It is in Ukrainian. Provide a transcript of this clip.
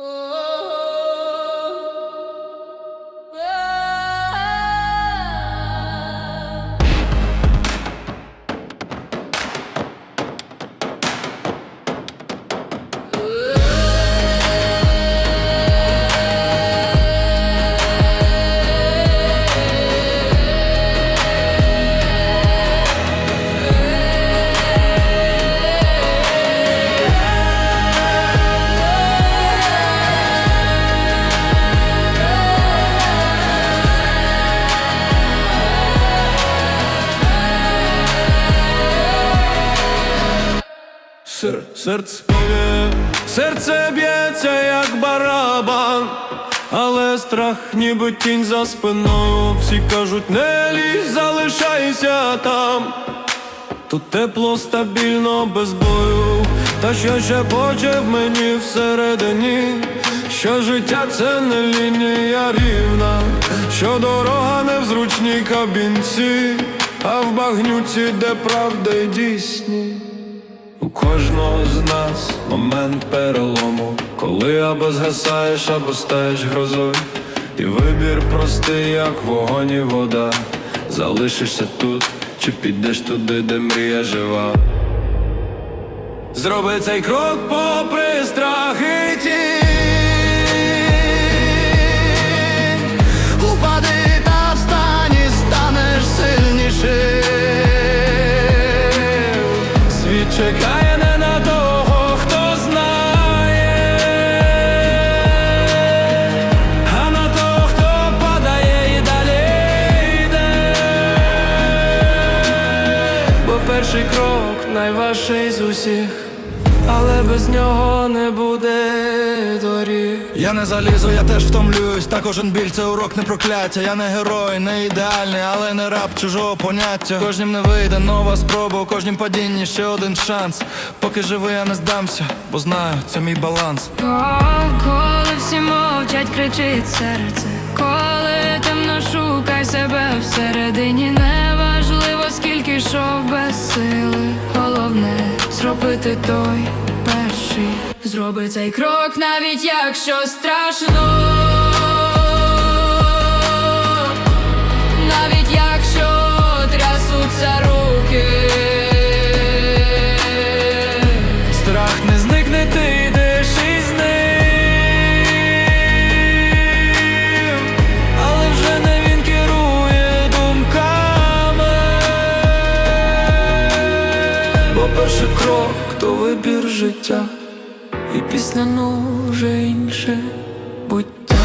Oh. Сер, серце серце б'ється, як барабан, але страх, ніби тінь за спиною. Всі кажуть, не лізь, залишайся там. Тут тепло, стабільно, без бою, та що ще поче в мені всередині, що життя це не лінія рівна, що дорога не в зручній кабінці, а в багнюці, де правда дійсні. У кожного з нас момент перелому, коли або згасаєш, або стаєш грозою, і вибір простий, як вогонь і вода. Залишишся тут, чи підеш туди, де мрія жива. Зроби цей крок попри страхи і Чекає не на того, хто знає, а на того, хто падає і далі йде. Бо перший крок найважчий з усіх, але без нього не буде доріг. Я не залізу, я теж втомлююсь, та кожен біль це урок не прокляття. Я не герой, не ідеальний, але не раб чужого поняття. Кожнім не вийде нова спроба, у кожнім падінні ще один шанс. Поки живий, я не здамся, бо знаю, це мій баланс. О, коли всі мовчать, кричить серце, коли темно шукай себе зробити той перший. Зроби цей крок, навіть якщо страшно. Навіть якщо трясуться руки. Страх не зникне, ти йдеш із ним Але вже не він керує думками Бо перший крок то вибір життя, і після ну вже інше буття.